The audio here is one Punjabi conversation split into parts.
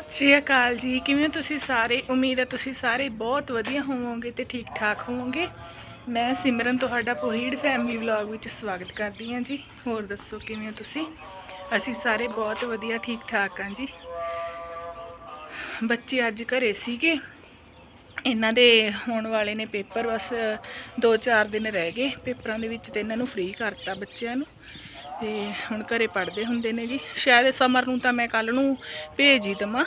ਸਤਿ ਸ਼੍ਰੀ ਅਕਾਲ ਜੀ। ਕਿਵੇਂ ਤੁਸੀਂ ਸਾਰੇ? ਉਮੀਦ ਹੈ ਤੁਸੀਂ ਸਾਰੇ ਬਹੁਤ ਵਧੀਆ ਹੋਵੋਗੇ ਤੇ ਠੀਕ ਠਾਕ ਹੋਵੋਗੇ। ਮੈਂ ਸਿਮਰਨ ਤੁਹਾਡਾ ਪੋਹੀੜ ਫੈਮਿਲੀ ਵਲੌਗ ਵਿੱਚ ਸਵਾਗਤ ਕਰਦੀ ਹਾਂ ਜੀ। ਹੋਰ ਦੱਸੋ ਕਿਵੇਂ ਹੋ ਤੁਸੀਂ? ਅਸੀਂ ਸਾਰੇ ਬਹੁਤ ਵਧੀਆ, ਠੀਕ ਠਾਕ ਹਾਂ ਜੀ। ਬੱਚੇ ਅੱਜ ਘਰੇ ਸੀਗੇ। ਇਹਨਾਂ ਦੇ ਹੋਣ ਵਾਲੇ ਨੇ ਪੇਪਰ ਬਸ 2-4 ਦਿਨ ਰਹਿ ਗਏ। ਪੇਪਰਾਂ ਦੇ ਵਿੱਚ ਤੇ ਇਹਨਾਂ ਨੂੰ ਫ੍ਰੀ ਕਰਤਾ ਬੱਚਿਆਂ ਨੂੰ। ਤੇ ਹੁਣ ਘਰੇ ਪੜ੍ਹਦੇ ਹੁੰਦੇ ਨੇ ਜੀ। ਸ਼ਾਇਦ ਸਮਰ ਨੂੰ ਤਾਂ ਮੈਂ ਕੱਲ ਨੂੰ ਭੇਜ ਹੀ ਦਵਾਂ।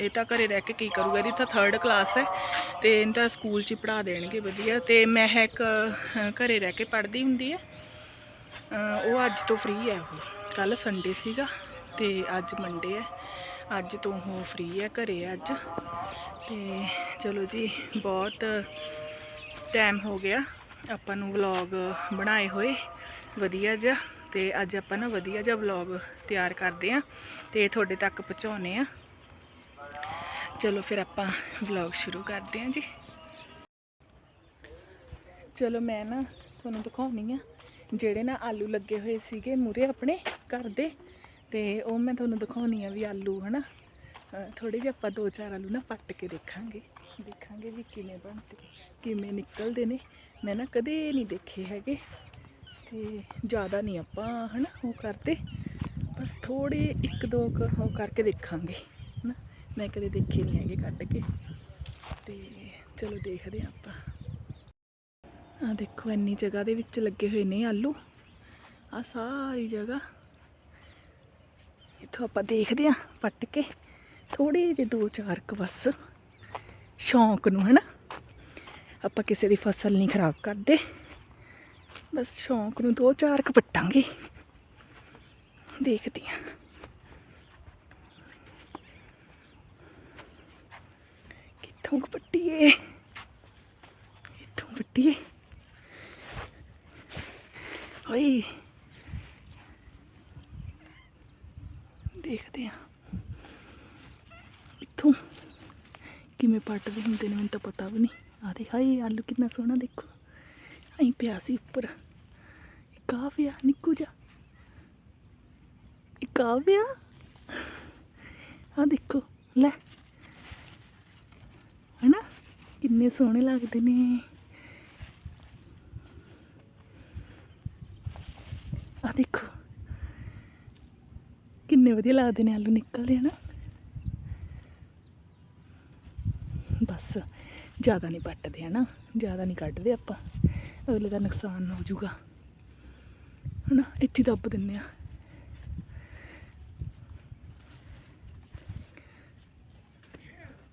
ਇਹ ਤਾਂ ਘਰੇ ਰਹਿ ਕੇ ਕੀ ਕਰੂਗਾ? ਇਹਦੀ ਤਾਂ 3rd ਕਲਾਸ ਹੈ ਤੇ ਇਹਨੂੰ ਤਾਂ ਸਕੂਲ 'ਚ ਹੀ ਪੜ੍ਹਾ ਦੇਣਗੇ ਵਧੀਆ। ਤੇ ਮੈਂ ਇੱਕ ਅਹ, ਘਰੇ ਰਹਿ ਕੇ ਪੜ੍ਹਦੀ ਹੁੰਦੀ ਹੈ। ਉਹ ਅੱਜ ਤੋਂ ਫ੍ਰੀ ਹੈ ਉਹ। ਕੱਲ ਸੰਡੇ ਸੀਗਾ ਤੇ ਅੱਜ ਮੰਡੇ ਹੈ। ਅੱਜ ਤੋਂ ਉਹ ਫ੍ਰੀ ਹੈ ਘਰੇ ਅੱਜ। ਤੇ ਚਲੋ ਜੀ ਬਹੁਤ ਟਾਈਮ ਹੋ ਗਿਆ ਆਪਾਂ ਨੂੰ ਵਲੌਗ ਬਣਾਏ ਹੋਏ। ਵਧੀਆ ਜਿਹਾ ਤੇ ਅੱਜ ਆਪਾਂ ਨਾ ਵਧੀਆ ਜਿਹਾ ਵਲੌਗ ਤਿਆਰ ਕਰਦੇ ਆਂ ਤੇ ਤੁਹਾਡੇ ਤੱਕ ਪਹੁੰਚਾਉਨੇ ਆ ਚਲੋ ਫਿਰ ਆਪਾਂ ਵਲੌਗ ਸ਼ੁਰੂ ਕਰਦੇ ਆਂ ਜੀ। ਚਲੋ ਮੈਂ ਨਾ ਤੁਹਾਨੂੰ ਦਿਖਾਉਣੀ ਆ, ਜਿਹੜੇ ਨਾ ਆਲੂ ਲੱਗੇ ਹੋਏ ਸੀਗੇ ਮੂਰੇ ਆਪਣੇ ਘਰ ਦੇ ਤੇ ਉਹ ਮੈਂ ਤੁਹਾਨੂੰ ਦਿਖਾਉਣੀ ਆ ਵੀ ਆਲੂ ਹਨਾ। ਥੋੜੇ ਜਿਹਾ ਆਪਾਂ ਦੋ ਚਾਰ ਆਲੂ ਨਾ ਪੱਟ ਕੇ ਦੇਖਾਂਗੇ ਦੇਖਾਂਗੇ ਵੀ ਕਿਵੇਂ ਬਣਦੇ, ਕਿਵੇਂ ਨਿਕਲਦੇ ਨੇ। ਮੈਂ ਨਾ ਕਦੇ ਨਹੀਂ ਦੇਖੇ ਹੈਗੇ। ਤੇ ਜ਼ਿਆਦਾ ਨਹੀਂ ਆਪਾਂ, ਹਨਾ, ਉਹ ਕਰਦੇ। ਬਸ ਥੋੜੇ ਇੱਕ ਦੋ ਕੁ ਉਹ ਕਰਕੇ ਦੇਖਾਂਗੇ, ਹਨਾ। ਮੈਂ ਕਦੇ ਦੇਖੇ ਨਹੀਂ ਹੈਗੇ ਕੱਢ ਕੇ। ਤੇ ਚਲੋ ਦੇਖਦੇ ਹਾਂ ਆਪਾਂ। ਆ ਦੇਖੋ, ਇੰਨੀ ਜਗ੍ਹਾ ਦੇ ਵਿੱਚ ਲੱਗੇ ਹੋਏ ਨੇ ਆਲੂ। ਆ ਸਾਰੀ ਜਗ੍ਹਾ। ਇੱਥੋਂ ਆਪਾਂ ਦੇਖਦੇ ਹਾਂ, ਪੱਟ ਕੇ। ਥੋੜੇ ਜਿਹੇ ਦੋ ਚਾਰ ਕੁ ਬਸ ਸ਼ੌਂਕ ਨੂੰ, ਹਨਾ। ਆਪਾਂ ਕਿਸੇ ਦੀ ਫਸਲ ਨਹੀਂ ਖਰਾਬ ਕਰਦੇ। ਬਸ ਸ਼ੌਂਕ ਨੂੰ ਦੋ ਚਾਰ ਕੁ ਪੱਟਾਂਗੇ। ਦੇਖਦੇ ਹਾਂ ਕਿੱਥੋਂ ਕੁ ਪੱਟੀਏ? ਇੱਥੋਂ ਪੱਟੀਏ? ਓਏ। ਦੇਖਦੇ ਹਾਂ ਇੱਥੋਂ ਕਿਵੇਂ ਪੱਟਦੇ ਹੁੰਦੇ ਨੇ ਮੈਨੂੰ ਤਾਂ ਪਤਾ ਵੀ ਨਹੀਂ। ਆਦੇ ਹਾਏ ਆਲੂ ਕਿੰਨਾ ਸੋਹਣਾ ਦੇਖੋ। ਪਿਆ ਸੀ ਉੱਪਰ। ਇੱਕ ਆ ਪਿਆ ਨਿੱਕੂ ਜਾ ਇੱਕ ਆ ਪਿਆ ਆ ਦੇਖੋ, ਲੈ। ਹਨਾ? ਕਿੰਨੇ ਸੋਹਣੇ ਲੱਗਦੇ ਨੇ। ਆ ਦੇਖੋ। ਕਿੰਨੇ ਵਧੀਆ ਲੱਗਦੇ ਨੇ ਆਲੂ ਨਿਕਲਦੇ ਹਨਾ? ਬਸ, ਜ਼ਿਆਦਾ ਨਹੀਂ ਪੱਟਦੇ, ਹਨਾ? ਜ਼ਿਆਦਾ ਨਹੀਂ ਕੱਢਦੇ ਆਪਾਂ। ਅਗਲੇ ਦਾ ਨੁਕਸਾਨ ਹੋ ਜਾਊਗਾ ਹਨਾ? ਇੱਥੇ ਦੱਬ ਦਿੰਨੇ ਆ।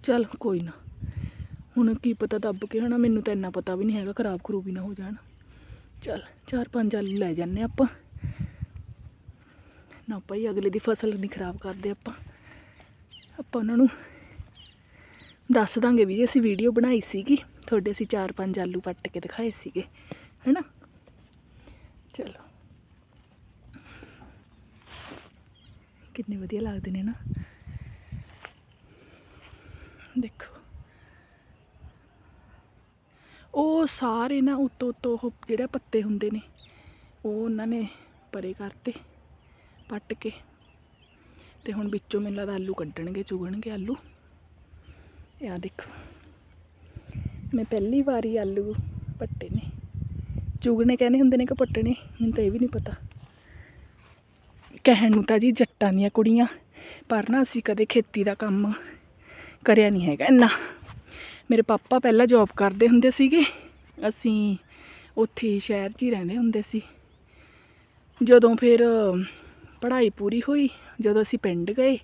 ਚਲ ਕੋਈ ਨਾ। ਹੁਣ ਕੀ ਪਤਾ ਦੱਬ ਕੇ ਹਨਾ? ਮੈਨੂੰ ਤਾਂ ਇੰਨਾ ਪਤਾ ਵੀ ਨਹੀਂ ਹੈਗਾ, ਖਰਾਬ ਖਰੂਬ ਹੀ ਨਾ ਹੋ ਜਾਣ। ਚਲ, ਚਾਰ ਪੰਜ ਆਲੂ ਲੈ ਜਾਂਦੇ ਆਪਾਂ। ਨਾ ਭਾਈ, ਅਗਲੇ ਦੀ ਫਸਲ ਨਹੀਂ ਖਰਾਬ ਕਰਦੇ ਆਪਾਂ। ਆਪਾਂ ਉਹਨਾਂ ਨੂੰ ਦੱਸ ਦਾਂਗੇ ਵੀ ਅਸੀਂ ਵੀਡੀਓ ਬਣਾਈ ਸੀਗੀ। ਤੁਹਾਡੇ ਅਸੀਂ ਚਾਰ ਪੰਜ ਆਲੂ ਪੱਟ ਕੇ ਦਿਖਾਏ ਸੀਗੇ, ਹੈਨਾ? ਚਲੋ। ਕਿੰਨੇ ਵਧੀਆ ਲੱਗਦੇ ਨੇ ਨਾ। ਦੇਖੋ। ਉਹ ਸਾਰੇ ਨਾ ਉੱਤੋਂ ਉੱਤੋਂ ਉਹ ਜਿਹੜੇ ਪੱਤੇ ਹੁੰਦੇ ਨੇ, ਉਹ ਉਹਨਾਂ ਨੇ ਪਰੇ ਕਰਤੇ, ਪੱਟ ਕੇ। ਤੇ ਹੁਣ ਵਿੱਚੋਂ ਮੈਨੂੰ ਲੱਗਦਾ ਆਲੂ ਕੱਢਣਗੇ, ਚੁਗਣਗੇ ਆਲੂ। ਇਹ ਆ ਦੇਖੋ। ਮੈਂ ਪਹਿਲੀ ਵਾਰੀ ਆਲੂ ਪੱਟੇ ਨੇ। ਚੁਗਣੇ ਕਹਿੰਦੇ ਹੁੰਦੇ ਨੇ ਕਿ ਪੱਟਣੇ, ਮੈਨੂੰ ਤਾਂ ਇਹ ਵੀ ਨਹੀਂ ਪਤਾ। ਕਹਿਣ ਨੂੰ ਤਾਂ ਜੀ ਜੱਟਾਂ ਦੀਆਂ ਕੁੜੀਆਂ, ਪਰ ਨਾ ਅਸੀਂ ਕਦੇ ਖੇਤੀ ਦਾ ਕੰਮ ਕਰਿਆ ਨਹੀਂ ਹੈਗਾ ਇੰਨਾ। ਮੇਰੇ ਪਾਪਾ ਪਹਿਲਾਂ ਜੌਬ ਕਰਦੇ ਹੁੰਦੇ ਸੀਗੇ, ਅਸੀਂ ਉੱਥੇ ਹੀ ਸ਼ਹਿਰ 'ਚ ਹੀ ਰਹਿੰਦੇ ਹੁੰਦੇ ਸੀ। ਜਦੋਂ ਫਿਰ ਪੜ੍ਹਾਈ ਪੂਰੀ ਹੋਈ, ਜਦੋਂ ਅਸੀਂ ਪਿੰਡ ਗਏ,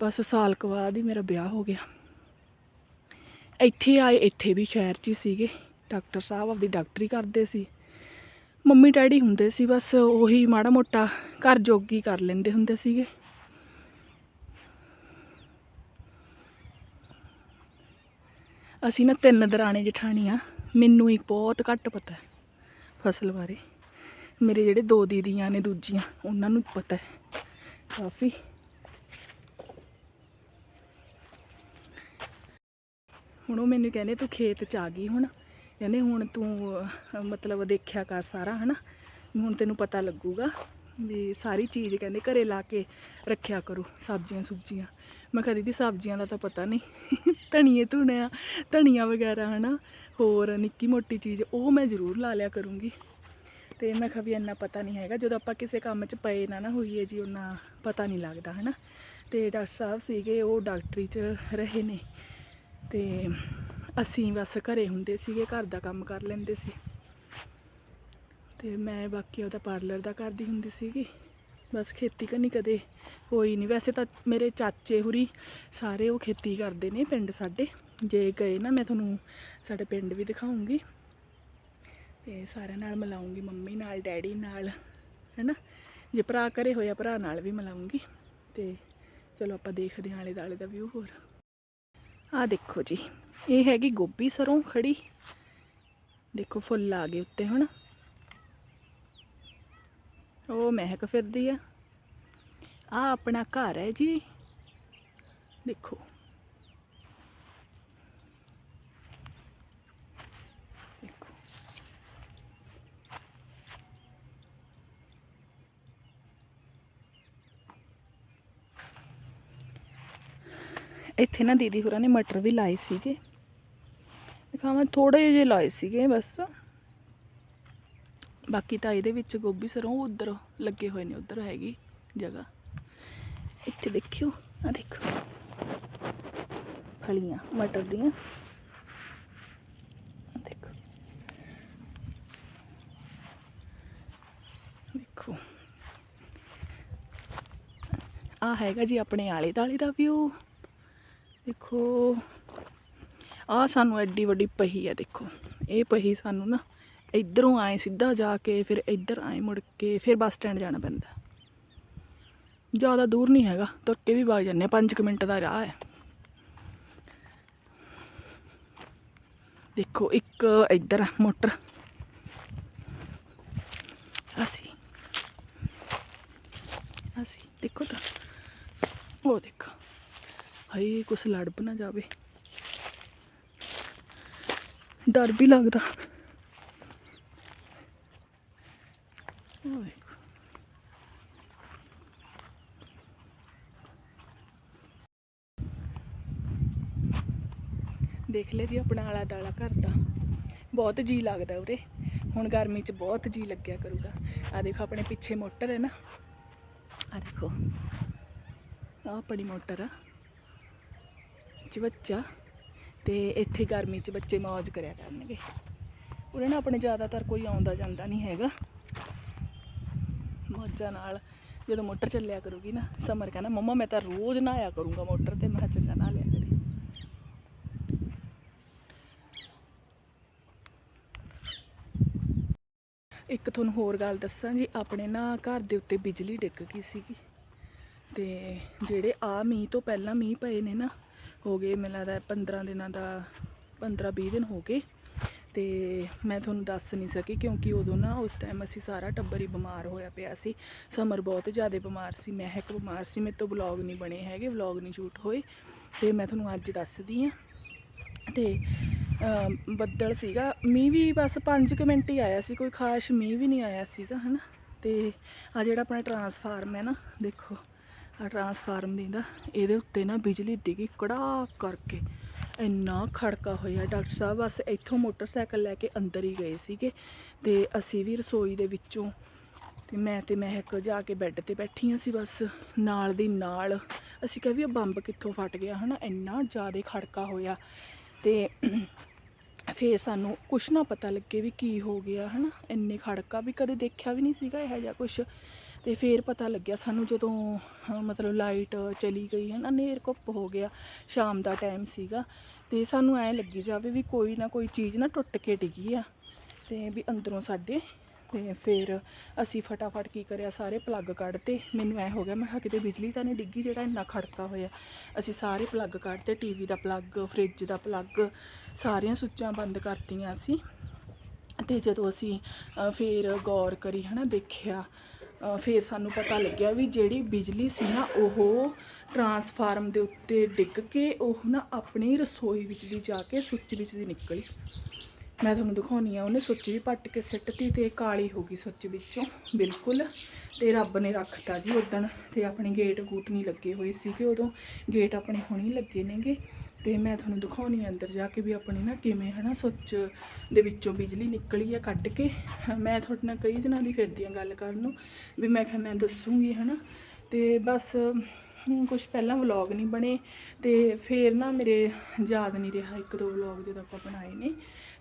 ਬਸ ਸਾਲ ਕੁ ਬਾਅਦ ਹੀ ਮੇਰਾ ਵਿਆਹ ਹੋ ਗਿਆ। ਇੱਥੇ ਆਏ, ਇੱਥੇ ਵੀ ਸ਼ਹਿਰ 'ਚ ਹੀ ਸੀਗੇ। ਡਾਕਟਰ ਸਾਹਿਬ ਆਪਦੀ ਡਾਕਟਰੀ ਕਰਦੇ ਸੀ। ਮੰਮੀ ਡੈਡੀ ਹੁੰਦੇ ਸੀ, ਬਸ ਉਹੀ ਮਾੜਾ ਮੋਟਾ ਘਰ ਜੋਗੀ ਕਰ ਲੈਂਦੇ ਹੁੰਦੇ ਸੀਗੇ। ਅਸੀਂ ਨਾ ਤਿੰਨ ਦਰਾਣੇ ਜਠਾਣੀਆਂ ਮੈਨੂੰ ਹੀ ਬਹੁਤ ਘੱਟ ਪਤਾ ਹੈ ਫਸਲ ਬਾਰੇ। ਮੇਰੇ ਜਿਹੜੇ ਦੋ ਦੀਦੀਆਂ ਨੇ ਦੂਜੀਆਂ, ਉਹਨਾਂ ਨੂੰ ਪਤਾ ਹੈ। ਕਾਫੀ ਹੁਣ ਉਹ ਮੈਨੂੰ ਕਹਿੰਦੇ ਤੂੰ ਖੇਤ ਚ ਆ ਗਈ ਹੁਣ। ਕਹਿੰਦੇ ਹੁਣ ਤੂੰ ਮਤਲਬ ਦੇਖਿਆ ਕਰ ਸਾਰਾ, ਹਨਾ? ਹੁਣ ਤੈਨੂੰ ਪਤਾ ਲੱਗੂਗਾ ਵੀ ਸਾਰੀ ਚੀਜ਼ ਕਹਿੰਦੇ ਘਰੇ ਲਾ ਕੇ ਰੱਖਿਆ ਕਰੋ, ਸਬਜ਼ੀਆਂ ਸੁਬਜ਼ੀਆਂ। ਮੈਂ ਕਿਹਾ ਦੀਦੀ ਸਬਜ਼ੀਆਂ ਦਾ ਤਾਂ ਪਤਾ ਨਹੀਂ। ਧਨੀਏ ਧੁਣਿਆ ਧਨੀਆ ਵਗੈਰਾ, ਹਨਾ? ਹੋਰ ਨਿੱਕੀ ਮੋਟੀ ਚੀਜ਼, ਉਹ ਮੈਂ ਜ਼ਰੂਰ ਲਾ ਲਿਆ ਕਰੂੰਗੀ। ਤੇ ਮੈਂ ਕਿਹਾ ਵੀ ਇੰਨਾ ਪਤਾ ਨਹੀਂ ਹੈਗਾ। ਜਦੋਂ ਆਪਾਂ ਕਿਸੇ ਕੰਮ 'ਚ ਪਏ ਨਾ ਨਾ ਹੋਈਏ ਜੀ ਉਹਨਾਂ ਪਤਾ ਨਹੀਂ ਲੱਗਦਾ, ਹਨਾ? ਤੇ ਡਾਕਟਰ ਸਾਹਿਬ ਸੀਗੇ, ਉਹ ਡਾਕਟਰੀ 'ਚ ਰਹੇ ਨੇ। ਤੇ ਅਸੀਂ ਬਸ ਘਰੇ ਹੁੰਦੇ ਸੀਗੇ, ਘਰ ਦਾ ਕੰਮ ਕਰ ਲੈਂਦੇ ਸੀ। ਤੇ ਮੈਂ ਬਾਕੀ ਉਹਦਾ ਪਾਰਲਰ ਦਾ ਕਰਦੀ ਹੁੰਦੀ ਸੀਗੀ। ਬਸ ਖੇਤੀ ਕਰਨੀ ਕਦੇ ਹੋਈ ਨਹੀਂ ਵੈਸੇ ਤਾਂ ਮੇਰੇ ਚਾਚੇ ਹੁਰੀ ਸਾਰੇ ਉਹ ਖੇਤੀ ਕਰਦੇ ਨੇ ਪਿੰਡ ਸਾਡੇ। ਜੇ ਗਏ ਨਾ ਮੈਂ ਤੁਹਾਨੂੰ ਸਾਡੇ ਪਿੰਡ ਵੀ ਦਿਖਾਉਂਗੀ। ਤੇ ਸਾਰਿਆਂ ਨਾਲ ਮਿਲਾਉਂਗੀ, ਮੰਮੀ ਨਾਲ, ਡੈਡੀ ਨਾਲ, ਹੈਨਾ? ਜੇ ਭਰਾ ਘਰੇ ਹੋਇਆ, ਭਰਾ ਨਾਲ ਵੀ ਮਿਲਾਉਂਗੀ। ਤੇ ਚਲੋ ਆਪਾਂ ਦੇਖਦੇ ਹਾਂ ਆਲੇ ਦਾਲੇ ਦਾ ਵਿਊ ਹੋਰ। ਆ ਦੇਖੋ ਜੀ, ਇਹ ਹੈਗੀ ਗੋਭੀ ਸਰੋਂ ਖੜੀ ਦੇਖੋ ਫੁੱਲ ਆ ਗਏ ਉੱਤੇ ਹੁਣ। ਉਹ ਮਹਿਕ ਫਿਰਦੀ ਆ। ਆ ਆਪਣਾ ਘਰ ਹੈ ਜੀ। ਦੇਖੋ ਦੇਖੋ। ਇੱਥੇ ਨਾ ਦੀਦੀ ਹੋਰਾਂ ਨੇ ਮਟਰ ਵੀ ਲਾਏ ਸੀਗੇ। ਦਿਖਾਵਾਂ ਥੋੜੇ ਜਿਹੇ ਲਾਏ ਸੀਗੇ ਬਸ। ਬਾਕੀ ਤਾਂ ਇਹਦੇ ਵਿੱਚ ਗੋਭੀ ਸਰੋਂ ਉਧਰ ਲੱਗੇ ਹੋਏ ਨੇ, ਉਧਰ ਹੈਗੀ ਜਗ੍ਹਾ। ਇੱਥੇ ਦੇਖਿਓ ਆ ਦੇਖੋ। ਫਲੀਆਂ, ਮਟਰ ਦੀਆਂ। ਦੇਖੋ। ਦੇਖੋ। ਆ ਹੈਗਾ ਜੀ ਆਪਣੇ ਆਲੇ ਦਾਲੇ ਦਾ ਵਿਊ। ਦੇਖੋ ਆ ਸਾਨੂੰ ਐਡੀ ਵੱਡੀ ਪਹੀ ਆ, ਦੇਖੋ। ਇਹ ਪਹੀ ਸਾਨੂੰ ਨਾ ਇਧਰੋਂ ਆਏ ਸਿੱਧਾ ਜਾ ਕੇ, ਫਿਰ ਇੱਧਰ ਆਏ ਮੁੜ ਕੇ, ਫਿਰ ਬੱਸ ਸਟੈਂਡ ਜਾਣਾ ਪੈਂਦਾ। ਜ਼ਿਆਦਾ ਦੂਰ ਨਹੀਂ ਹੈਗਾ ਤੁਰ ਕੇ ਵੀ ਵਗ ਜਾਂਦੇ 5 ਮਿੰਟ ਦਾ ਰਾਹ ਹੈ। ਦੇਖੋ, ਇੱਕ ਇੱਧਰ ਆ, ਮੋਟਰ। ਅਸੀਂ ਅਸੀਂ ਦੇਖੋ ਤਾਂ। ਉਹ ਦੇਖੋ। ਹਾਏ, ਕੁਛ ਲੜ ਨਾ ਜਾਵੇ। ਡਰ ਵੀ ਲੱਗਦਾ। ਉਹ ਦੇਖ ਲੈ ਜੀ, ਆਪਣਾ ਆਲਾ ਦਾਲਾ ਘਰ ਦਾ। ਬਹੁਤ ਜੀ ਲੱਗਦਾ ਉਰੇ। ਹੁਣ ਗਰਮੀ 'ਚ ਬਹੁਤ ਜੀ ਲੱਗਿਆ ਕਰੂਗਾ। ਆ ਦੇਖੋ, ਆਪਣੇ ਪਿੱਛੇ ਮੋਟਰ ਹੈ ਨਾ। ਆ ਦੇਖੋ। ਆ ਆਪਣੀ ਮੋਟਰ ਆ। ਚ ਬੱਚਾ ਤੇ ਇੱਥੇ ਗਰਮੀ 'ਚ ਬੱਚੇ ਮौज ਕਰਿਆ ਕਰਨਗੇ। ਉਰੇ ਨਾ ਆਪਣੇ ਜ਼ਿਆਦਾਤਰ ਕੋਈ ਆਉਂਦਾ ਜਾਂਦਾ ਨਹੀਂ ਹੈਗਾ। ਮੌਜਾਂ ਨਾਲ ਜਦੋਂ ਮੋਟਰ ਚੱਲਿਆ ਕਰੂਗੀ ਨਾ, ਸਮਰ ਕਹਿੰਦਾ, ਮੰਮਾ, ਮੈਂ ਤਾਂ ਰੋਜ਼ ਨਹਾਇਆ ਕਰੂੰਗਾ ਮੋਟਰ ਤੇ। ਮੈਂ ਚੰਗਾ, ਨਹਾ ਲਿਆ ਕਰੀ। ਇੱਕ ਤੁਹਾਨੂੰ ਹੋਰ ਗੱਲ ਦੱਸਾਂ ਜੀ, ਆਪਣੇ ਨਾ ਘਰ ਦੇ ਉੱਤੇ ਬਿਜਲੀ ਡਿੱਗ ਗਈ ਸੀਗੀ। ਤੇ ਜਿਹੜੇ ਆ ਮੀਂਹ ਤੋਂ ਪਹਿਲਾਂ ਮੀਂਹ ਪਏ ਨੇ ਨਾ ਹੋ ਗਏ, ਮੈਨੂੰ ਲੱਗਦਾ 15 ਦਿਨਾਂ ਦਾ 15 20 ਦਿਨ ਹੋ ਗਏ। ਤੇ ਮੈਂ ਤੁਹਾਨੂੰ ਦੱਸ ਨਹੀਂ ਸਕੀ ਕਿਉਂਕਿ ਉਦੋਂ ਨਾ ਉਸ ਟਾਈਮ ਅਸੀਂ ਸਾਰਾ ਟੱਬਰ ਹੀ ਬਿਮਾਰ ਹੋਇਆ ਪਿਆ ਸੀ। ਸਮਰ ਬਹੁਤ ਜ਼ਿਆਦਾ ਬਿਮਾਰ ਸੀ ਮਹਿਕ ਬਿਮਾਰ ਸੀ, ਮੇਰੇ ਤੋਂ ਵਲੌਗ ਨਹੀਂ ਬਣੇ ਹੈਗੇ ਵਲੌਗ ਨਹੀਂ ਸ਼ੂਟ ਹੋਏ। ਤੇ ਮੈਂ ਤੁਹਾਨੂੰ ਅੱਜ ਦੱਸਦੀ ਆ ਤੇ ਬੱਦਲ ਸੀਗਾ। ਮੀਂਹ ਵੀ ਬਸ 5 ਮਿੰਟ ਹੀ ਆਇਆ ਸੀ, ਕੋਈ ਖਾਸ ਮੀਂਹ ਵੀ ਨਹੀਂ ਆਇਆ ਸੀਗਾ, ਹਨਾ? ਤੇ ਆ ਜਿਹੜਾ ਆਪਣਾ ਟਰਾਂਸਫਾਰਮ ਹੈ ਨਾ, ਦੇਖੋ। ਟਰਾਂਸਫਾਰਮ ਦੀ ਦਾ ਇਹਦੇ ਉੱਤੇ ਨਾ ਬਿਜਲੀ ਡਿੱਗੀ ਕੜਾ ਕਰਕੇ। ਇੰਨਾ ਖੜਕਾ ਹੋਇਆ ਡਾਕਟਰ ਸਾਹਿਬ, ਬਸ ਇੱਥੋਂ ਮੋਟਰਸਾਈਕਲ ਲੈ ਕੇ ਅੰਦਰ ਹੀ ਗਏ ਸੀਗੇ ਤੇ ਅਸੀਂ ਵੀ ਰਸੋਈ ਦੇ ਵਿੱਚੋਂ ਤੇ ਮੈਂ ਤੇ ਮਹਿਕ ਜਾ ਕੇ ਬੈੱਡ ਤੇ ਬੈਠੀਆਂ ਸੀ ਬਸ। ਨਾਲ ਦੀ ਨਾਲ ਅਸੀਂ ਕਿਹਾ ਵੀ ਇਹ ਬੰਬ ਕਿੱਥੋਂ ਫਟ ਗਿਆ, ਹਨਾ? ਇੰਨਾ ਜ਼ਿਆਦਾ ਖੜਕਾ ਹੋਇਆ ਤੇ ਫੇਰ ਸਾਨੂੰ ਕੁਛ ਨਾ ਪਤਾ ਲੱਗੇ ਵੀ ਕੀ ਹੋ ਗਿਆ, ਹਨਾ? ਇੰਨੇ ਖੜਕਾ ਵੀ ਕਦੇ ਦੇਖਿਆ ਵੀ ਨਹੀਂ ਸੀਗਾ ਇਹੋ ਜਿਹਾ ਕੁਛ। ਤੇ ਫਿਰ ਪਤਾ ਲੱਗਿਆ ਸਾਨੂੰ ਜਦੋਂ ਮਤਲਬ ਲਾਈਟ ਚਲੀ ਗਈ ਹੈ ਨਾ, ਨੇਰ ਘੁੱਪ ਹੋ ਗਿਆ ਸ਼ਾਮ ਦਾ ਟਾਈਮ ਸੀਗਾ ਤੇ ਸਾਨੂੰ ਐ ਲੱਗੀ ਜਾਵੇ ਵੀ ਕੋਈ ਨਾ ਕੋਈ ਚੀਜ਼ ਨਾ ਟੁੱਟ ਕੇ ਡਿੱਗੀ ਆ ਤੇ ਵੀ ਅੰਦਰੋਂ ਸਾਡੇ ਤੇ ਫਿਰ ਅਸੀਂ ਫਟਾਫਟ ਕੀ ਕਰਿਆ, ਸਾਰੇ ਪਲੱਗ ਕੱਢਤੇ। ਮੈਨੂੰ ਐ ਹੋ ਗਿਆ, ਮੈਂ ਕਿਹਾ ਕਿਤੇ ਬਿਜਲੀ ਤਾਂ ਨਹੀਂ ਡਿੱਗੀ ਜਿਹੜਾ ਇੰਨਾ ਖੜਕਾ ਹੋਇਆ। ਅਸੀਂ ਸਾਰੇ ਪਲੱਗ ਕੱਢਤੇ ਟੀਵੀ ਦਾ ਪਲੱਗ ਫ੍ਰਿਜ ਦਾ ਪਲੱਗ ਸਾਰੀਆਂ ਸੁੱਚਾਂ ਬੰਦ ਕਰਤੀਆਂ ਅਸੀਂ। ਤੇ ਜਦੋਂ ਅਸੀਂ ਫਿਰ ਗੌਰ ਕਰੀ, ਹਨਾ, ਦੇਖਿਆ ਫਿਰ ਸਾਨੂੰ ਪਤਾ ਲੱਗਿਆ ਵੀ ਜਿਹੜੀ ਬਿਜਲੀ ਸੀ ਨਾ ਉਹ ਟਰਾਂਸਫਾਰਮ ਦੇ ਉੱਤੇ ਡਿੱਗ ਕੇ ਉਹ ਨਾ ਆਪਣੀ ਰਸੋਈ ਵਿੱਚ ਦੀ ਜਾ ਕੇ ਸੁੱਚ ਵਿੱਚ ਦੀ ਨਿਕਲੀ। ਮੈਂ ਤੁਹਾਨੂੰ ਦਿਖਾਉਣੀ ਆ, ਉਹਨੇ ਸੁੱਚ ਵੀ ਪੱਟ ਕੇ ਸਿੱਟਤੀ ਤੇ ਕਾਲੀ ਹੋ ਗਈ ਸੁੱਚ ਵਿੱਚੋਂ, ਬਿਲਕੁਲ। ਤੇ ਰੱਬ ਨੇ ਰੱਖਤਾ ਜੀ ਉਦਣ ਤੇ ਆਪਣੇ ਗੇਟ ਗੂਟ ਨਹੀਂ ਲੱਗੇ ਹੋਏ ਸੀਗੇ ਉਦੋਂ। ਗੇਟ ਆਪਣੇ ਹੁਣੀ ਲੱਗੇ ਨੇਗੇ। ਤੇ ਮੈਂ ਤੁਹਾਨੂੰ ਦਿਖਾਉਣੀ ਆ ਅੰਦਰ ਜਾ ਕੇ ਵੀ ਆਪਣੀ ਨਾ ਕਿਵੇਂ ਹਨਾ ਸੁੱਚ ਦੇ ਵਿੱਚੋਂ ਬਿਜਲੀ ਨਿਕਲੀ ਆ ਕੱਢ ਕੇ। ਮੈਂ ਤੁਹਾਡੇ ਨਾਲ ਕਈ ਦਿਨਾਂ ਦੀ ਫਿਰਦੀ ਆ ਗੱਲ ਕਰਨ ਨੂੰ ਵੀ ਮੈਂ ਕਿਹਾ ਮੈਂ ਦੱਸੂਗੀ ਹਨਾ। ਤੇ ਬਸ ਕੁਝ ਪਹਿਲਾਂ ਵਲੌਗ ਨਹੀਂ ਬਣੇ ਤੇ ਫੇਰ ਨਾ ਮੇਰੇ ਯਾਦ ਨਹੀਂ ਰਿਹਾ ਇੱਕ ਦੋ ਵਲੌਗ ਜਦੋਂ ਆਪਾਂ ਬਣਾਏ ਨੇ।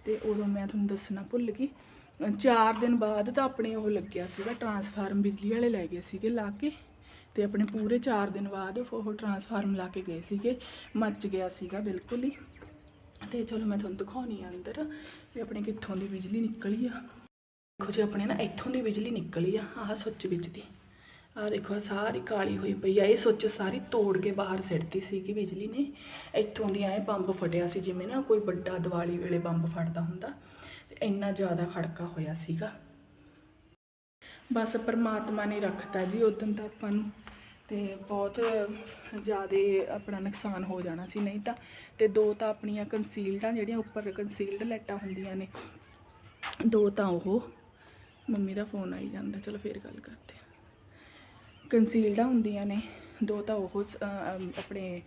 ਤੇ ਉਦੋਂ ਮੈਂ ਤੁਹਾਨੂੰ ਦੱਸਣਾ ਭੁੱਲ ਗਈ। ਅ, ਚਾਰ ਦਿਨ ਬਾਅਦ ਤਾਂ ਆਪਣੇ ਉਹ ਲੱਗਿਆ ਸੀਗਾ ਟਰਾਂਸਫਾਰਮ ਬਿਜਲੀ ਵਾਲੇ ਲੈ ਗਏ ਸੀਗੇ ਲਾ ਕੇ। ਤੇ ਆਪਣੇ ਪੂਰੇ 4 ਦਿਨ ਬਾਅਦ ਉਹ ਟਰਾਂਸਫਾਰਮ ਲਾ ਕੇ ਗਏ ਸੀਗੇ। ਮੱਚ ਗਿਆ ਸੀਗਾ ਬਿਲਕੁਲ ਹੀ। ਤੇ ਚਲੋ ਮੈਂ ਤੁਹਾਨੂੰ ਦਿਖਾਉਣੀ ਆ ਅੰਦਰ ਵੀ ਆਪਣੇ ਕਿੱਥੋਂ ਦੀ ਬਿਜਲੀ ਨਿਕਲੀ ਆ। ਦੇਖੋ ਜੀ, ਆਪਣੇ ਨਾ ਇੱਥੋਂ ਦੀ ਬਿਜਲੀ ਨਿਕਲੀ ਆ, ਆਹ ਸੁੱਚ ਵਿੱਚ ਦੀ। ਆਹ ਦੇਖੋ, ਆਹ ਸਾਰੀ ਕਾਲੀ ਹੋਈ ਪਈ ਆ। ਇਹ ਸੁੱਚ ਸਾਰੀ ਤੋੜ ਕੇ ਬਾਹਰ ਸਿੱਟਤੀ ਸੀਗੀ ਬਿਜਲੀ ਨੇ। ਇੱਥੋਂ ਦੀ ਐ ਬੰਬ ਫਟਿਆ ਸੀ, ਜਿਵੇਂ ਨਾ ਕੋਈ ਵੱਡਾ ਦੀਵਾਲੀ ਵੇਲੇ ਬੰਬ ਫਟਦਾ ਹੁੰਦਾ। ਤੇ ਇੰਨਾ ਜ਼ਿਆਦਾ ਖੜਕਾ ਹੋਇਆ ਸੀਗਾ। ਬਸ ਪਰਮਾਤਮਾ ਨੇ ਰੱਖਤਾ ਜੀ ਉਦੋਂ ਤਾਂ ਆਪਾਂ ਨੂੰ ਤੇ ਬਹੁਤ ਜ਼ਿਆਦਾ ਆਪਣਾ ਨੁਕਸਾਨ ਹੋ ਜਾਣਾ ਸੀ, ਨਹੀਂ ਤਾਂ, ਤੇ ਦੋ ਤਾਂ ਆਪਣੀਆਂ ਕੰਸੀਲਡਾਂ ਜਿਹੜੀਆਂ ਉੱਪਰ ਕੰਸੀਲਡ ਲਾਈਟਾਂ ਹੁੰਦੀਆਂ ਨੇ, ਦੋ ਤਾਂ ਉਹ, ਮੰਮੀ ਦਾ ਫੋਨ ਆਈ ਜਾਂਦਾ, ਚਲੋ ਫੇਰ ਗੱਲ ਕਰਦੇ ਹਾਂ। ਕੰਸੀਲਡਾਂ ਹੁੰਦੀਆਂ ਨੇ, ਦੋ ਤਾਂ ਉਹ ਆਪਣੇ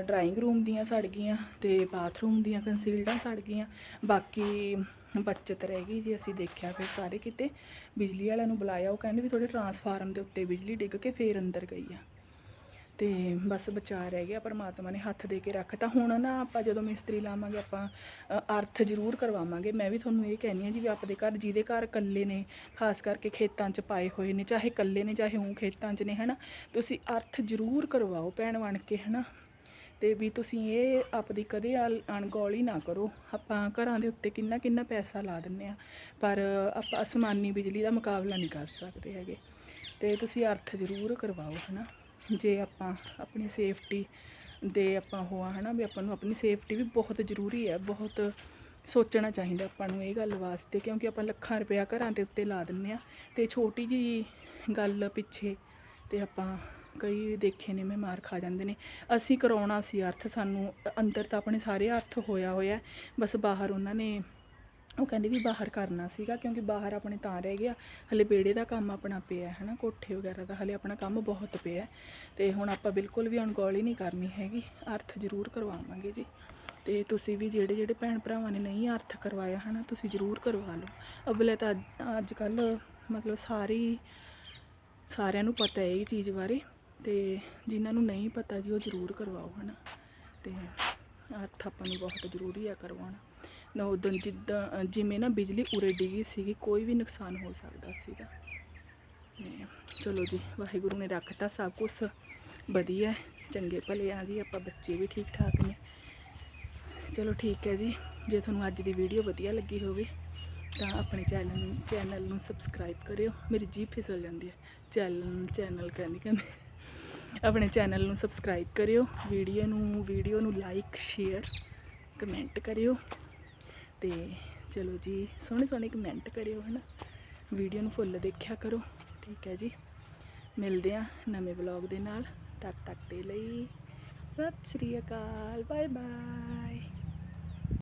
ਡਰਾਇੰਗ ਰੂਮ ਦੀਆਂ ਸੜ ਗਈਆਂ ਤੇ ਬਾਥਰੂਮ ਦੀਆਂ ਕੰਸੀਲਡਾਂ ਸੜ ਗਈਆਂ, ਬਾਕੀ ਬੱਚਤ ਰਹਿ ਗਈ ਜੀ, ਅਸੀਂ ਦੇਖਿਆ ਫਿਰ ਸਾਰੇ ਕਿਤੇ। ਬਿਜਲੀ ਵਾਲਿਆਂ ਨੂੰ ਬੁਲਾਇਆ, ਉਹ ਕਹਿੰਦੇ ਵੀ ਤੁਹਾਡੇ ਟਰਾਂਸਫਾਰਮ ਦੇ ਉੱਤੇ ਬਿਜਲੀ ਡਿੱਗ ਕੇ ਫੇਰ ਅੰਦਰ ਗਈ ਆ। ਤੇ ਬਸ ਬਚਾ ਰਹਿ ਗਿਆ, ਪਰਮਾਤਮਾ ਨੇ ਹੱਥ ਦੇ ਕੇ ਰੱਖਤਾ। ਹੁਣ ਨਾ ਆਪਾਂ ਜਦੋਂ ਮਿਸਤਰੀ ਲਾਵਾਂਗੇ, ਆਪਾਂ ਅਰਥ ਜ਼ਰੂਰ ਕਰਵਾਵਾਂਗੇ। ਮੈਂ ਵੀ ਤੁਹਾਨੂੰ ਇਹ ਕਹਿੰਦੀ ਹਾਂ ਜੀ ਵੀ ਆਪਦੇ ਘਰ, ਜਿਹਦੇ ਘਰ ਇਕੱਲੇ ਨੇ, ਖਾਸ ਕਰਕੇ ਖੇਤਾਂ 'ਚ ਪਾਏ ਹੋਏ ਨੇ, ਚਾਹੇ ਇਕੱਲੇ ਨੇ, ਚਾਹੇ ਉਹ ਖੇਤਾਂ 'ਚ ਨੇ, ਹਨਾ? ਤੁਸੀਂ ਅਰਥ ਜ਼ਰੂਰ ਕਰਵਾਓ, ਭੈਣ ਬਣ ਕੇ, ਹਨਾ? ਤੇ ਵੀ ਤੁਸੀਂ ਇਹ ਆਪਦੀ ਕਦੇ ਅਲ- ਅਣਗੌਲੀ ਨਾ ਕਰੋ। ਆਪਾਂ ਘਰਾਂ ਦੇ ਉੱਤੇ ਕਿੰਨਾ ਕਿੰਨਾ ਪੈਸਾ ਲਾ ਦਿੰਨੇ ਆ, ਪਰ ਆਪਾਂ ਅਸਮਾਨੀ ਬਿਜਲੀ ਦਾ ਮੁਕਾਬਲਾ ਨਹੀਂ ਕਰ ਸਕਦੇ ਹੈਗੇ। ਤੇ ਤੁਸੀਂ ਅਰਥ ਜ਼ਰੂਰ ਕਰਵਾਓ, ਹਨਾ? ਜੇ ਆਪਾਂ ਆਪਣੀ ਸੇਫਟੀ ਦੇ ਆਪਾਂ ਹੋਆ ਹਨਾ? ਵੀ ਆਪਾਂ ਨੂੰ ਆਪਣੀ ਸੇਫਟੀ ਵੀ ਬਹੁਤ ਜ਼ਰੂਰੀ ਹੈ ਬਹੁਤ ਸੋਚਣਾ ਚਾਹੀਦਾ ਆਪਾਂ ਨੂੰ ਇਹ ਗੱਲ ਵਾਸਤੇ, ਕਿਉਂਕਿ ਆਪਾਂ ਲੱਖਾਂ ਰੁਪਇਆ ਘਰਾਂ ਦੇ ਉੱਤੇ ਲਾ ਦਿੰਨੇ ਆ। ਤੇ ਛੋਟੀ ਜੀ ਗੱਲ ਪਿੱਛੇ ਤੇ ਆਪਾਂ ਕਈ ਦੇਖੇ ਨੇ, ਮੈਂ ਮਾਰ ਖਾ ਜਾਂਦੇ ਨੇ। ਅਸੀਂ ਕਰਾਉਣਾ ਸੀ ਅਰਥ, ਸਾਨੂੰ ਅੰਦਰ ਤਾਂ ਆਪਣੇ ਸਾਰੇ ਅਰਥ ਹੋਇਆ ਹੋਇਆ ਬਸ ਬਾਹਰ ਉਹਨਾਂ ਨੇ ਉਹ ਕਹਿੰਦੇ ਵੀ ਬਾਹਰ ਕਰਨਾ ਸੀਗਾ, ਕਿਉਂਕਿ ਬਾਹਰ ਆਪਣੇ ਤਾਂ ਰਹਿ ਗਿਆ। ਹਲੇ ਬੇੜੇ ਦਾ ਕੰਮ ਆਪਣਾ ਪਿਆ ਹੈ ਨਾ ਕੋਠੇ ਵਗੈਰਾ ਦਾ, ਹਲੇ ਆਪਣਾ ਕੰਮ ਬਹੁਤ ਪਿਆ ਹੈ। ਤੇ ਹੁਣ ਆਪਾਂ ਬਿਲਕੁਲ ਵੀ ਅਣਗੌਲੀ ਨਹੀਂ ਕਰਨੀ ਹੈਗੀ, ਅਰਥ ਜ਼ਰੂਰ ਕਰਵਾਵਾਂਗੇ ਜੀ। ਤੇ ਤੁਸੀਂ ਵੀ ਜਿਹੜੇ ਜਿਹੜੇ ਭੈਣ ਭਰਾਵਾਂ ਨੇ ਨਹੀਂ ਅਰਥ ਕਰਵਾਇਆ, ਹਨਾ, ਤੁਸੀਂ ਜ਼ਰੂਰ ਕਰਵਾ ਲਓ। ਅਬਲੇ ਤਾਂ ਅੱਜ ਕੱਲ ਮਤਲਬ ਸਾਰੀ, ਸਾਰਿਆਂ ਨੂੰ ਪਤਾ ਹੈ ਇਹ ਚੀਜ਼ ਬਾਰੇ। ਤੇ ਜਿਨ੍ਹਾਂ ਨੂੰ ਨਹੀਂ ਪਤਾ ਜੀ ਉਹ ਜ਼ਰੂਰ ਕਰਵਾਓ ਹਨਾ। ਤੇ ਅਰਥ ਆਪਾਂ ਨੂੰ ਬਹੁਤ ਜ਼ਰੂਰੀ ਆ ਕਰਵਾਉਣਾ। ਨਾ ਉਦੋਂ ਜਿੱਦਾਂ ਜਿਵੇਂ ਨਾ ਬਿਜਲੀ ਉਰੇ ਡਿੱਗੀ ਸੀਗੀ, ਕੋਈ ਵੀ ਨੁਕਸਾਨ ਹੋ ਸਕਦਾ ਸੀਗਾ। ਚਲੋ ਜੀ, ਵਾਹਿਗੁਰੂ ਨੇ ਰੱਖਤਾ ਸਭ ਕੁਝ ਵਧੀਆ, ਚੰਗੇ ਭਲੇ ਆ ਜੀ, ਆਪਾਂ ਬੱਚੇ ਵੀ ਠੀਕ ਠਾਕ ਨੇ। ਚਲੋ ਠੀਕ ਹੈ ਜੀ, ਜੇ ਤੁਹਾਨੂੰ ਅੱਜ ਦੀ ਵੀਡੀਓ ਵਧੀਆ ਲੱਗੀ ਹੋਵੇ, ਤਾਂ ਆਪਣੇ ਚੈਨਲ ਨੂੰ ਚੈਨਲ ਨੂੰ ਸਬਸਕ੍ਰਾਈਬ ਕਰਿਓ। ਮੇਰੀ ਜੀਭ ਫਿਸਲ ਜਾਂਦੀ ਹੈ। ਚੈਨਲ ਚੈਨਲ ਕਹਿੰਦੀ ਕਹਿੰਦੀ। ਆਪਣੇ ਚੈਨਲ ਨੂੰ ਸਬਸਕ੍ਰਾਈਬ ਕਰਿਓ, ਵੀਡੀਓ ਨੂੰ ਵੀਡੀਓ ਨੂੰ ਲਾਈਕ ਸ਼ੇਅਰ ਕਮੈਂਟ ਕਰਿਓ। ਤੇ ਚਲੋ ਜੀ, ਸੋਹਣੇ ਸੋਹਣੇ ਕਮੈਂਟ ਕਰਿਓ, ਹਨਾ। ਵੀਡੀਓ ਨੂੰ ਫੁੱਲ ਦੇਖਿਆ ਕਰੋ, ਠੀਕ ਹੈ ਜੀ। ਮਿਲਦੇ ਆ ਨਵੇਂ ਵਲੌਗ ਦੇ ਨਾਲ। ਤਦ ਤੱਕ ਦੇ ਲਈ ਸਤਿ ਸ੍ਰੀ ਅਕਾਲ ਬਾਏ ਬਾਏ